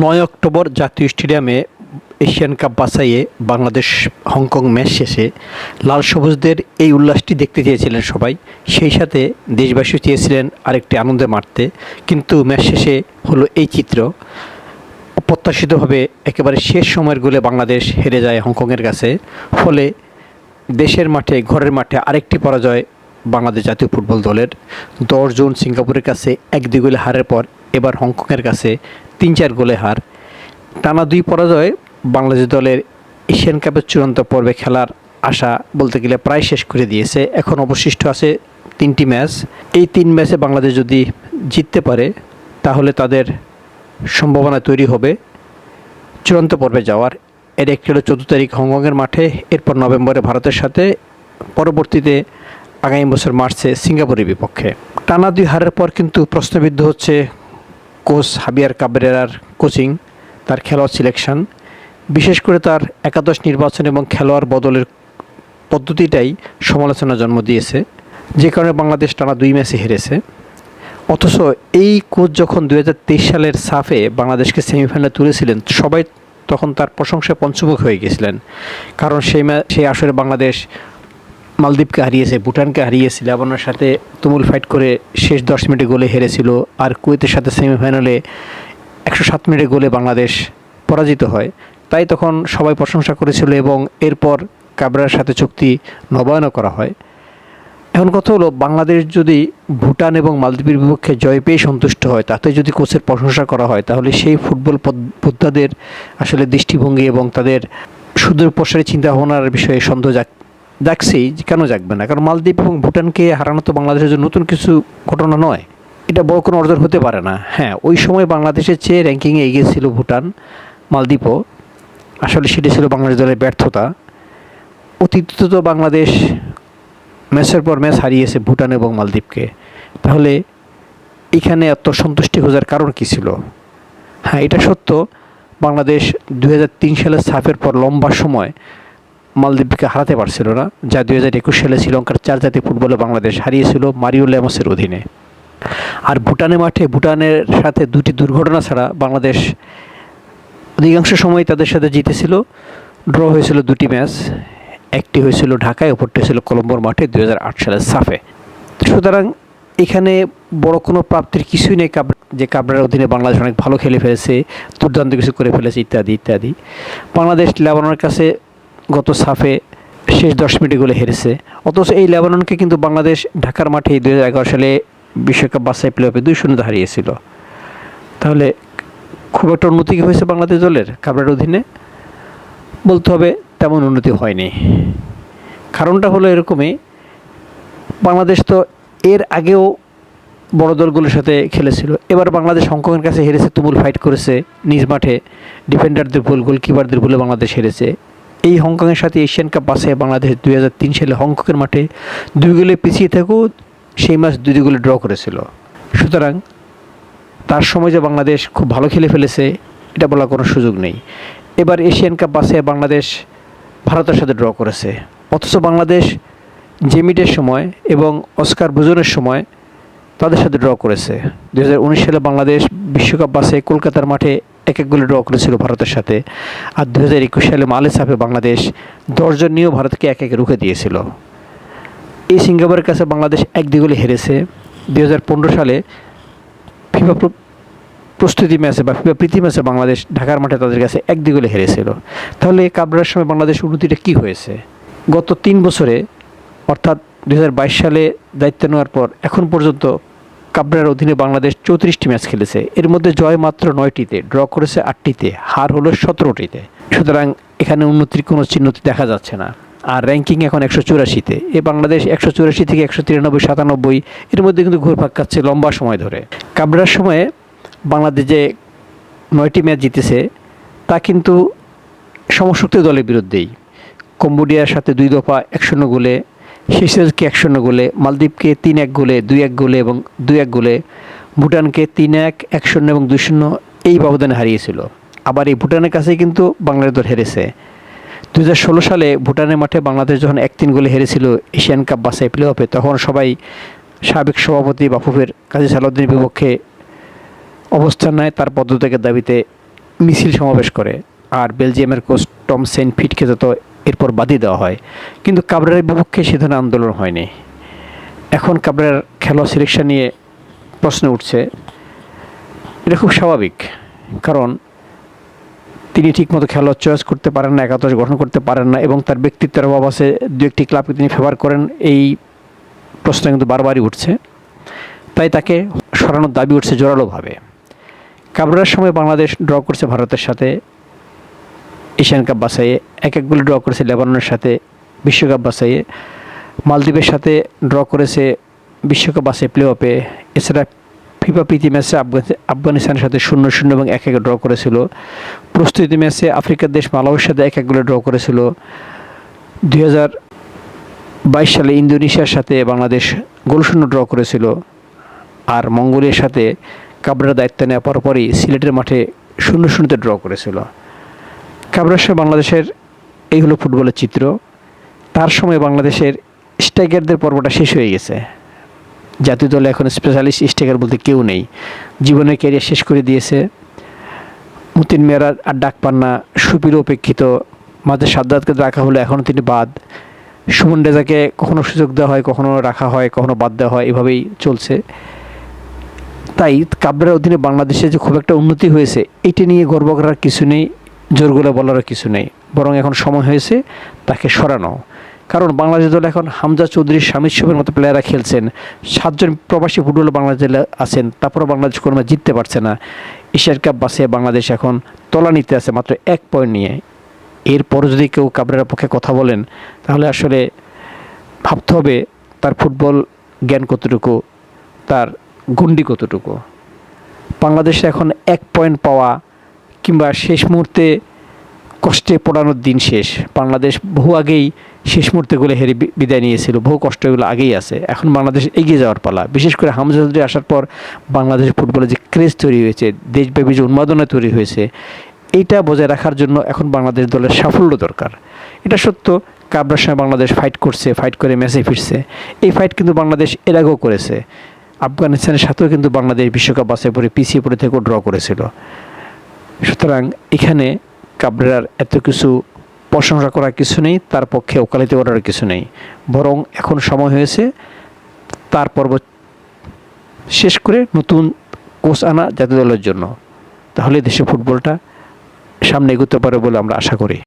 নয় অক্টোবর জাতীয় স্টেডিয়ামে এশিয়ান কাপ বাছাইয়ে বাংলাদেশ হংকং ম্যাচ শেষে লাল সবুজদের এই উল্লাসটি দেখতে চেয়েছিলেন সবাই। সেই সাথে দেশবাসী চেয়েছিলেন আরেকটি আনন্দে মারতে। কিন্তু ম্যাচ শেষে হলো এই চিত্র। অপ্রত্যাশিতভাবে একেবারে শেষ সময়ের গোলে বাংলাদেশ হেরে যায় হংকংয়ের কাছে। ফলে দেশের মাঠে, ঘরের মাঠে আরেকটি পরাজয় বাংলাদেশ জাতীয় ফুটবল দলের। দশ জুন সিঙ্গাপুরের কাছে এক দুই গোলে হারের পর এবার হংকংয়ের কাছে তিন চার গোলে হার। টানা দুই পরাজয়, বাংলাদেশ দলের এশিয়ান কাপের চূড়ান্ত পর্বে খেলার আশা বলতে গেলে প্রায় শেষ করে দিয়েছে। এখন অবশিষ্ট আছে তিনটি ম্যাচ। এই তিন ম্যাচে বাংলাদেশ যদি জিততে পারে, তাহলে তাদের সম্ভাবনা তৈরি হবে চূড়ান্ত পর্বে যাওয়ার। এর একটি হলো চোদ্দ তারিখ হংকংয়ের মাঠে, এরপর নভেম্বরে ভারতের সাথে, পরবর্তীতে আগামী বছর মার্চে সিঙ্গাপুরের বিপক্ষে। টানা দুই হারের পর কিন্তু প্রশ্নবিদ্ধ হচ্ছে কোচ হাবিয়ার কাবরেরার কোচিং, তার খেলোয়াড় সিলেকশন বিশেষ করে তার একাদশ নির্বাচন এবং খেলোয়াড় বদলের পদ্ধতিটাই সমালোচনা জন্ম দিয়েছে। যে কারণে বাংলাদেশ টানা দুই ম্যাচে হেরেছে। অথচ এই কোচ যখন দু হাজার তেইশ সালের সাফে বাংলাদেশকে সেমিফাইনালে তুলেছিলেন, সবাই তখন তার প্রশংসায় পঞ্চমুখ হয়ে গেছিলেন। কারণ সেই সেই আসরে বাংলাদেশ মালদ্বীপকে হারিয়েছে, ভুটানকে হারিয়েছে লেবাননের সাথে তুমুল ফাইট করে শেষ দশ মিনিটে গোলে হেরেছিল আর কুয়েতের সাথে সেমিফাইনালে একশো সাত মিনিটে গোলে বাংলাদেশ পরাজিত হয়। তাই তখন সবাই প্রশংসা করেছিল এবং এরপর কাবরার সাথে চুক্তি নবায়নও করা হয়। এখন কথা হলো, বাংলাদেশ যদি ভুটান এবং মালদ্বীপের বিপক্ষে জয় পেয়ে সন্তুষ্ট হয়, তাতে যদি কোচের প্রশংসা করা হয়, তাহলে সেই ফুটবল যোদ্ধাদের আসলে দৃষ্টিভঙ্গি এবং তাদের সুদূর প্রসারী চিন্তাভাবনার বিষয়ে সন্দেহ জাগ কেন জাগবে না? কারণ মালদ্বীপ এবং ভুটানকে হারানো তো বাংলাদেশের জন্য নতুন কিছু ঘটনা নয়। এটা বড় কোনো অর্জন হতে পারে না। হ্যাঁ ওই সময় বাংলাদেশের চেয়ে র্যাঙ্কিংয়ে এগিয়ে ছিল ভুটান, মালদ্বীপও। আসলে সেটি ছিল বাংলাদেশ দলের ব্যর্থতা। অতীতে তো বাংলাদেশ ম্যাচের পর ম্যাচ হারিয়েছে ভুটান এবং মালদ্বীপকে। তাহলে এখানে এত সন্তুষ্টি খোঁজার কারণ কী ছিল? হ্যাঁ এটা সত্য। বাংলাদেশ দু সালের সাফের পর লম্বা সময় মালদ্বীপকে হারাতে পারছিল না, যা দু হাজার একুশ সালে শ্রীলঙ্কার চার জাতীয় ফুটবলে বাংলাদেশ হারিয়েছিল মারিও ল্যামসের অধীনে। আর ভুটানের মাঠে, ভুটানের সাথে দুটি দুর্ঘটনা ছাড়া বাংলাদেশ অধিকাংশ সময় তাদের সাথে জিতেছিল। ড্র হয়েছিল দুটি ম্যাচ, একটি হয়েছিল ঢাকায়, অপরটি হয়েছিল কলম্বোর মাঠে দু সালের সাফে। সুতরাং এখানে বড় কোনো প্রাপ্তির কিছুই নেই কাব যে কাবরার অধীনে বাংলাদেশ অনেক ভালো খেলে ফেলেছে, দুর্দান্ত কিছু করে ফেলেছে, ইত্যাদি ইত্যাদি। বাংলাদেশ লেবাননের কাছে গত সাফে শেষ দশ মিনিটে গোলে হেরেছে। অথচ এই লেবাননকে কিন্তু বাংলাদেশ ঢাকার মাঠে দুহাজার এগারো সালে বিশ্বকাপ বাছাই প্লে অফে দুই শূন্য হারিয়েছিল। তাহলে খুব একটা উন্নতি হয়েছে বাংলাদেশ দলের কাবরার অধীনে? বলতে হবে তেমন উন্নতি হয়নি। কারণটা হলো এরকমই, বাংলাদেশ তো এর আগেও বড় দলগুলোর সাথে খেলেছিল। এবার বাংলাদেশ হংকংয়ের কাছে হেরেছে, তুমুল ফাইট করেছে নিজ মাঠে। ডিফেন্ডারদের ভুল গোলকিপারদের ভুলে বাংলাদেশ হেরেছে। এই হংকংয়ের সাথে এশিয়ান কাপ বাছাই বাংলাদেশ দুই হাজার তিন সালে হংকংয়ের মাঠে দুই গোলে পিছিয়ে থেকেও সেই ম্যাচ দুই গোলে ড্র করেছিল। সুতরাং তার সময় যে বাংলাদেশ খুব ভালো খেলে ফেলেছে, এটা বলার কোনো সুযোগ নেই। এবার এশিয়ান কাপ বাসে বাংলাদেশ ভারতের সাথে ড্র করেছে। অথচ বাংলাদেশ জেমিটের সময় এবং অস্কার বুজনের সময় তাদের সাথে ড্র করেছে। দু হাজার উনিশ সালে বাংলাদেশ বিশ্বকাপ বাসে কলকাতার মাঠে এক এক গোলে ড্র করেছিল ভারতের সাথে। আর দু হাজার একুশ সালে মালে সাফে বাংলাদেশ দশজন নিয়েও ভারতকে এক এক রুখে দিয়েছিল। এই সিঙ্গাপুরের কাছে বাংলাদেশ এক দিগলে হেরেছে। দু হাজার পনেরো সালে ফিফা প্র- প্রস্তুতি ম্যাচে বা ফিফা প্রীতি ম্যাচে বাংলাদেশ ঢাকার মাঠে তাদের কাছে এক দিগলে হেরেছিল। তাহলে এই কাবরার সময় বাংলাদেশ উন্নতিটা কী হয়েছে? গত তিন বছরে, অর্থাৎ দু হাজার বাইশ সালে দায়িত্ব নেওয়ার পর, এখন পর্যন্ত কাবরার অধীনে বাংলাদেশ চৌত্রিশটি ম্যাচ খেলেছে। এর মধ্যে জয় মাত্র নয়টিতে, ড্র করেছে আটটিতে, হার হলো সতেরোটিতে। সুতরাং এখানে উন্নতির কোনো চিহ্নতি দেখা যাচ্ছে না। আর র্যাঙ্কিং এখন একশো চুরাশিতে। এ বাংলাদেশ একশো চুরাশি থেকে একশো তিরানব্বই, সাতানব্বই, এর মধ্যে কিন্তু ঘুরপাক খাচ্ছে লম্বা সময় ধরে। কাবরার সময়ে বাংলাদেশ যে নয়টি ম্যাচ জিতেছে, তা কিন্তু সমশক্তি দলের বিরুদ্ধেই। কম্বোডিয়ার সাথে দুই দফা এক শূন্য গোলে শেষেজকে এক শূন্য গোলে, মালদ্বীপকে তিন এক গোলে, দুই এক গোলে এবং দুই এক গোলে, ভুটানকে তিন এক এক শূন্য এবং দুই শূন্য এই ব্যবধানে হারিয়েছিল। আবার এই ভুটানের কাছেই কিন্তু বাংলাদেশ দল হেরেছে। দু হাজার ষোলো সালে ভুটানের মাঠে বাংলাদেশ যখন এক তিন গোলে হেরেছিল এশিয়ান কাপ বাছাই প্লে অফে তখন সবাই সাবেক সভাপতি বাফুফের কাজী সালাউদ্দিনের বিপক্ষে অবস্থান নেয়, তার পদত্যাগের দাবিতে মিছিল সমাবেশ করে। আর বেলজিয়ামের কোচ টম সেন্ট ফিটকে তো এরপর বাদই দেওয়া হয়। কিন্তু কাবরারের বিপক্ষে সে ধরনের আন্দোলন হয়নি। এখন কাবরার খেলোয়াড় সিলেকশন নিয়ে প্রশ্ন উঠছে। এটা খুব স্বাভাবিক, কারণ তিনি ঠিকমতো খেলোয়াড় চয়েস করতে পারেন না, একাদশ গঠন করতে পারেন না এবং তার ব্যক্তিত্বের অভাব আছে। দু একটি ক্লাবকে তিনি ফেভার করেন, এই প্রশ্ন কিন্তু বারবারই উঠছে। তাই তাকে সরানোর দাবি উঠছে জোরালোভাবে। কাবরার সময় বাংলাদেশ ড্র করছে ভারতের সাথে। এশিয়ান কাপ বাছাইয়ে এক এক গোলে ড্র করেছে লেবাননের সাথে, বিশ্বকাপ বাছাইয়ে। মালদ্বীপের সাথে ড্র করেছে বিশ্বকাপ বাছাই প্লে অফে এছাড়া ফিফা প্রীতি ম্যাচে আফগান আফগানিস্তানের সাথে শূন্য শূন্য এবং এক এক ড্র করেছিল। প্রস্তুতি ম্যাচে আফ্রিকার দেশ মালাউয়ের সাথে এক এক গোলে ড্র করেছিল। দুই বাইশ সালে ইন্দোনেশিয়ার সাথে বাংলাদেশ গোলশূন্য ড্র করেছিল। আর মঙ্গোলিয়ার সাথে কাবরার দায়িত্ব নেওয়ার পরপরই সিলেটের মাঠে শূন্য শূন্যতে ড্র করেছিল। কাবরার সময় বাংলাদেশের এই হলো ফুটবলের চিত্র। তার সময় বাংলাদেশের স্ট্রাইকারদের পর্বটা শেষ হয়ে গেছে। জাতীয় দলে এখন স্পেশালিস্ট স্ট্রাইকার বলতে কেউ নেই। জীবনের ক্যারিয়ার শেষ করে দিয়েছে। মতিন মেয়েরা আর ডাক পান না সুপির উপেক্ষিত। মাঝে সাদ্দাতকে রাখা হলো এখনও তিনি বাদ। সুমন রেজাকে কখনো সুযোগ দেওয়া হয়, কখনো রাখা হয়, কখনো বাদ দেওয়া হয়, এভাবেই চলছে। তাই কাবরার অধীনে বাংলাদেশে যে খুব একটা উন্নতি হয়েছে, এটি নিয়ে গর্ব করার কিছু নেই। জোর গলে বলারও কিছু নেই। বরং এখন সময় হয়েছে তাকে সরানো। কারণ বাংলাদেশ দল এখন হামজা চৌধুরী, শামিদ শোভের মতো প্লেয়াররা খেলছেন। সাতজন প্রবাসী ফুটবল বাংলাদেশ দলে আছেন। তারপরেও বাংলাদেশ কোনো জিততে পারছে না। এশিয়ার কাপ বাসে বাংলাদেশ এখন তলা নিতে আছে মাত্র এক পয়েন্ট নিয়ে। এরপর যদি কেউ কাবরের পক্ষে কথা বলেন, তাহলে আসলে ভাবতে হবে তার ফুটবল জ্ঞান কতটুকু, তার গুন্ডি কতটুকু। বাংলাদেশে এখন এক পয়েন্ট পাওয়া কিংবা শেষ মুহূর্তে কষ্টে পড়ানোর দিন শেষ। বাংলাদেশ বহু আগেই শেষ মুহূর্তে গুলো হেরে বিদায় নিয়েছিল। বহু কষ্ট এগুলো আগেই আছে। এখন বাংলাদেশ এগিয়ে যাওয়ার পালা। বিশেষ করে হামজা চৌধুরী আসার পর বাংলাদেশের ফুটবলে যে ক্রেজ তৈরি হয়েছে, দেশব্যাপী যে উন্মাদনা তৈরি হয়েছে, এইটা বজায় রাখার জন্য এখন বাংলাদেশ দলের সাফল্য দরকার। এটা সত্য কাবরার সময় বাংলাদেশ ফাইট করছে ফাইট করে ম্যাচে ফিরছে। এই ফাইট কিন্তু বাংলাদেশ এর আগেও করেছে। আফগানিস্তানের সাথেও কিন্তু বাংলাদেশ বিশ্বকাপ বাসে পরে পিছিয়ে পড়ে থেকেও ড্র করেছিল। সুতরাং এখানে কাবরেরার এত কিছু প্রশংসা করার কিছু নেই, তার পক্ষে ওকালিতি করার কিছু নেই। বরং এখন সময় হয়েছে, তার পর্ব শেষ করে নতুন কোচ আনা জাতীয় দলের জন্য। তাহলে দেশে ফুটবলটা সামনে এগোতে পারে বলে আমরা আশা করি।